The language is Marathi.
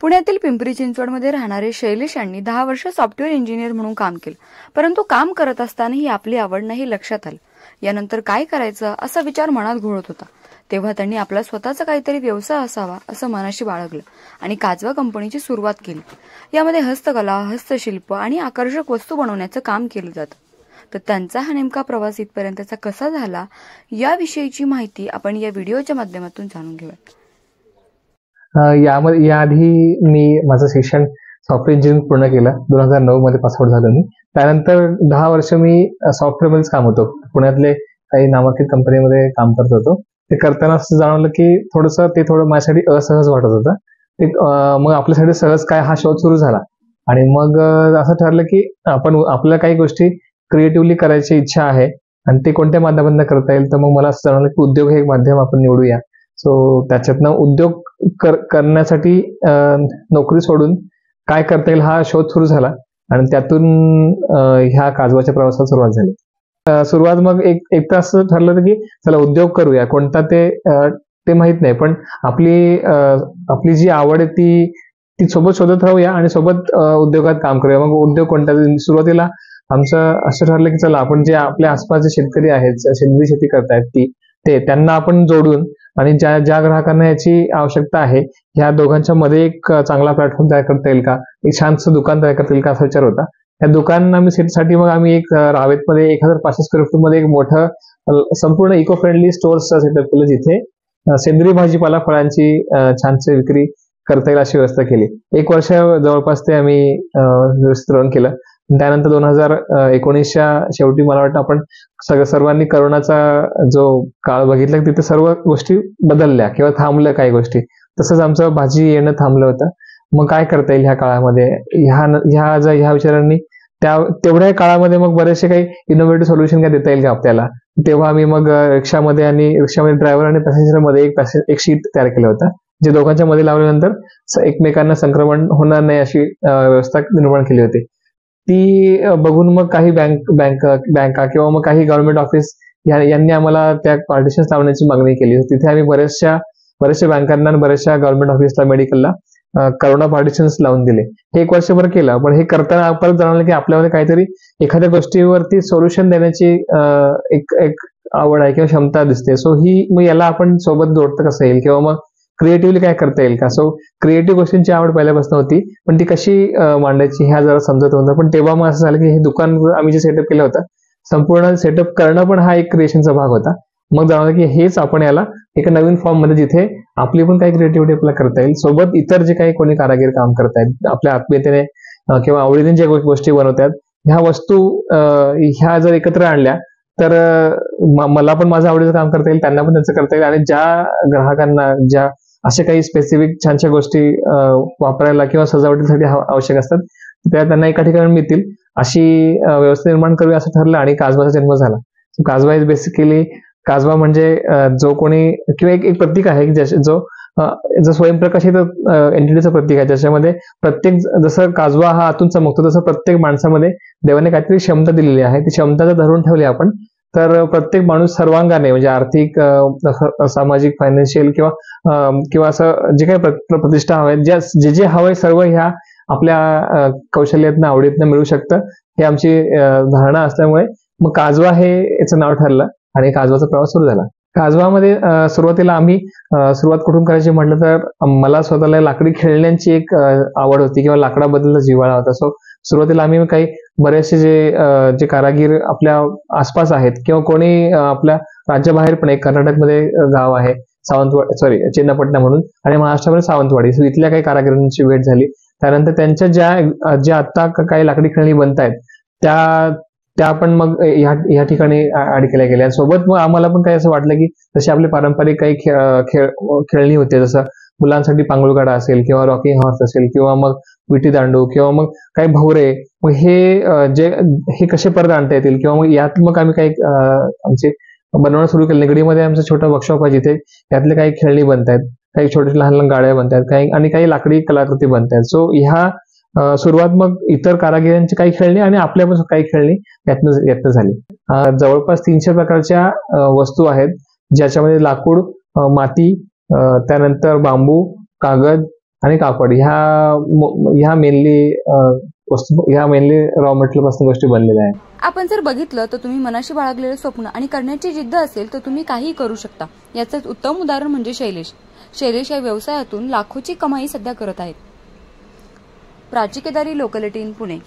पुण्यातील पिंपरी चिंचवडमध्ये राहणारे शैलेश यांनी दहा वर्ष सॉफ्टवेअर इंजिनियर म्हणून काम केलं. परंतु काम करत असतानाही आपली आवड नाही लक्षात आलं. यानंतर काय करायचं असा विचार मनात घोळत होता. तेव्हा त्यांनी आपला स्वतःचा काहीतरी व्यवसाय असावा असं मनाशी बाळगलं आणि काजवा कंपनीची सुरुवात केली. यामध्ये हस्तकला हस्तशिल्प आणि आकर्षक वस्तू बनवण्याचं काम केलं जातं. तर त्यांचा हा नेमका प्रवास इथपर्यंतचा कसा झाला याविषयीची माहिती आपण या व्हिडिओच्या माध्यमातून जाणून घेऊया यामध्ये याआधी मी माझं शिक्षण सॉफ्टवेअर इंजिनिअरिंग पूर्ण केलं. दोन हजार नऊ मध्ये पासआउट झालो मी. त्यानंतर दहा वर्ष मी सॉफ्टवेअरमध्येच काम होतो. पुण्यातले काही नामांकित कंपनीमध्ये काम करत होतो. ते करताना असं जाणवलं की थोडंसं ते थोडं माझ्यासाठी असहज वाटत होतं. ते मग आपल्यासाठी सहज काय हा शोध सुरू झाला. आणि मग असं ठरलं की आपण आपल्या काही गोष्टी क्रिएटिव्हली करायची इच्छा आहे आणि ते कोणत्या माध्यमातून करता येईल तर मग मला असं जाणवलं की उद्योग हे एक माध्यम आपण निवडूया. सो त्याच्यातनं उद्योग कर करण्यासाठी नोकरी सोडून काय करता येईल हा शोध सुरू झाला आणि त्यातून ह्या काजवाच्या प्रवासाला सुरुवात झाली. सुरुवात मग एक एक तास ठरलं होतं की चला उद्योग करूया कोणता ते ते माहीत नाही पण आपली आपली जी आवड आहे ती ती सोबत शोधत राहूया आणि सोबत उद्योगात काम करूया. मग उद्योग कोणता? सुरुवातीला आमचं असं ठरलं की चला आपण जे आपल्या आसपास जे शेतकरी आहेत सेंद्रिय शेती करतायत ती ते त्यांना आपण जोडून आणि ज्या ज्या ग्राहकांना याची आवश्यकता आहे ह्या दोघांच्या मध्ये एक चांगला प्लॅटफॉर्म तयार करता येईल का? एक छानसं दुकान तयार करता येईल का? असा विचार होता. त्या दुकान आम्ही सेटसाठी मग आम्ही एक रावेत रावेतमध्ये एक हजार पाचशे स्क्वेअर फूटमध्ये एक मोठं संपूर्ण इको फ्रेंडली स्टोअर्स सेटअप केलं जिथे सेंद्रिय भाजीपाला फळांची अं, छानशी विक्री करता येईल अशी व्यवस्था केली. एक वर्ष जवळपास ते आम्ही व्यवस्थित रन केलं. त्यानंतर दोन हजार एकोणीसच्या शेवटी मला वाटतं आपण सगळं सर्वांनी करोनाचा जो काळ बघितला तिथे सर्व गोष्टी बदलल्या किंवा थांबल्या काही गोष्टी. तसंच आमचं भाजी येणं थांबलं होतं. मग काय करता येईल ह्या काळामध्ये? ह्या ह्या जर ह्या विचारांनी त्या तेवढ्या काळामध्ये मग बरेचसे काही इनोव्हेटिव्ह सोल्युशन काय देता येईल का आपल्याला? तेव्हा आम्ही मग रिक्षामध्ये आणि रिक्षामध्ये ड्रायव्हर आणि पॅसेंजरमध्ये एक पॅसेंजर एक शीट तयार केलं होतं. जे दोघांच्या मध्ये लावल्यानंतर एकमेकांना संक्रमण होणार नाही अशी व्यवस्था निर्माण केली होती. ती बघून मग काही बँक बँक बँका किंवा मग काही गव्हर्नमेंट ऑफिस यांनी आम्हाला त्या पार्टिशन्स लावण्याची मागणी केली तिथे आम्ही बऱ्याचशा बऱ्याचशा बँकांना आणि बऱ्याचशा गव्हर्नमेंट ऑफिसला मेडिकलला करोना पार्टिशन्स लावून दिले. हे एक वर्षभर केलं पण हे करताना परत जाणवलं की आपल्यामध्ये काहीतरी एखाद्या गोष्टीवरती सोल्युशन देण्याची एक एक आवड आहे किंवा क्षमता दिसते. सो ही मग याला आपण सोबत जोडतं कसं येईल? किंवा मग क्रिएटिव्हली काय करता येईल का? सो क्रिएटिव्ह गोष्टींची आवड पहिल्यापासून होती पण ती कशी मांडायची ह्या जरा समजत होतं पण तेव्हा मग असं झालं की हे दुकान आम्ही जे सेटअप केलं होतं संपूर्ण सेटअप करणं पण हा एक क्रिएशनचा भाग होता. मग जाणवलं की हेच आपण याला एका नवीन फॉर्ममध्ये जिथे आपली पण काही क्रिएटिव्हिटी आपल्याला करता येईल सोबत इतर जे काही कोणी कारागीर काम करतायत आपल्या आत्मीयतेने किंवा आवडीने ज्या गोष्टी बनवतात ह्या वस्तू ह्या जर एकत्र आणल्या तर मला पण माझं आवडीचं काम करता येईल त्यांना पण त्यांचं करता येईल आणि ज्या ग्राहकांना ज्या अशा काही स्पेसिफिक छानशा गोष्टी वापरायला किंवा सजावटीसाठी आवश्यक असतात. त्या त्यांना एका ठिकाणी मिळतील. अशी व्यवस्था निर्माण करू असं ठरलं आणि काजवाचा जन्म झाला. काजबा काजवा इज बेसिकली काजवा म्हणजे जो कोणी किंवा एक एक प्रतीक आहे की ज्याच्या- जो जो स्वयंप्रकाशित एंटिटीचं प्रतीक आहे. ज्याच्यामध्ये प्रत्येक जसं काजवा हा आतून चमकतो तसं प्रत्येक माणसामध्ये देवाने काहीतरी क्षमता दिलेली आहे. ती क्षमता जर धरून ठेवली आपण तर प्रत्येक माणूस सर्वांगाने म्हणजे आर्थिक सामाजिक फायनान्शियल किंवा किंवा असं जे काही प्रतिष्ठा हवे ज्या जे जे हवंय सर्व ह्या आपल्या कौशल्यातनं आवडीतनं मिळू शकतं. हे आमची धारणा असल्यामुळे मग काजवा हे याचं नाव ठरलं आणि काजवाचा प्रवास सुरू झाला. काजवामध्ये सुरुवातीला आम्ही सुरुवात कुठून करायची म्हटलं तर मला स्वतःला लाकडी खेळण्यांची एक आवड होती किंवा लाकडाबद्दलचा जिव्हाळा होता. सो सुरुवातीला आम्ही काही बरेचसे जे जे कारागीर आपल्या आसपास आहेत किंवा कोणी आपल्या राज्याबाहेर पण एक कर्नाटकमध्ये गाव आहे सावंतवाडी सॉरी चेन्नपटना म्हणून आणि महाराष्ट्रामध्ये सावंतवाडी. सो इथल्या काही कारागिरांची भेट झाली. त्यानंतर त्यांच्या ज्या ज्या आता काही लाकडी खेळणी बनतायत त्या त्या पण मग ह्या ह्या ठिकाणी ऍड केल्या गेल्या. सोबत मग आम्हाला पण काही असं वाटलं की जसे आपले पारंपरिक काही खेळ खेळ खेळणी होते जसं मुलांसाठी पांगुळगाडा असेल किंवा रॉकिंग हॉर्स असेल किंवा मग विटी दांडू किंवा मग काही भवरे मग हे जे हे कसे परत आणता येतील? किंवा मग यात मग आम्ही काही आमचे बनवणं सुरू केलं. निगडीमध्ये आमचा छोटं वर्कशॉप आहे जिथे यातले काही खेळणी बनतायत काही छोटे लहान लहान गाड्या बनतायत काही आणि काही लाकडी कलाकृती बनतायत. सो ह्या सुरुवात मग इतर कारागिरांची काही खेळणी आणि आपल्या पण काही खेळणी यातनं यातनं झाली. जवळपास तीनशे प्रकारच्या वस्तू आहेत ज्याच्यामध्ये लाकूड माती त्यानंतर बांबू कागद आणि कापड. ह्या ह्या मेनली वस्तू ह्या मेनली रॉ मटेरियलपासून गोष्टी बनलेल्या आहेत. आपण जर बघितलं तर तुम्ही मनाशी बाळगलेलं स्वप्न आणि करण्याची जिद्द असेल तर तुम्ही काहीही करू शकता. याचं उत्तम उदाहरण म्हणजे शैलेश. शैलेश या व्यवसायातून लाखोची कमाई सध्या करत आहेत. Prachi Kedari locality in Pune.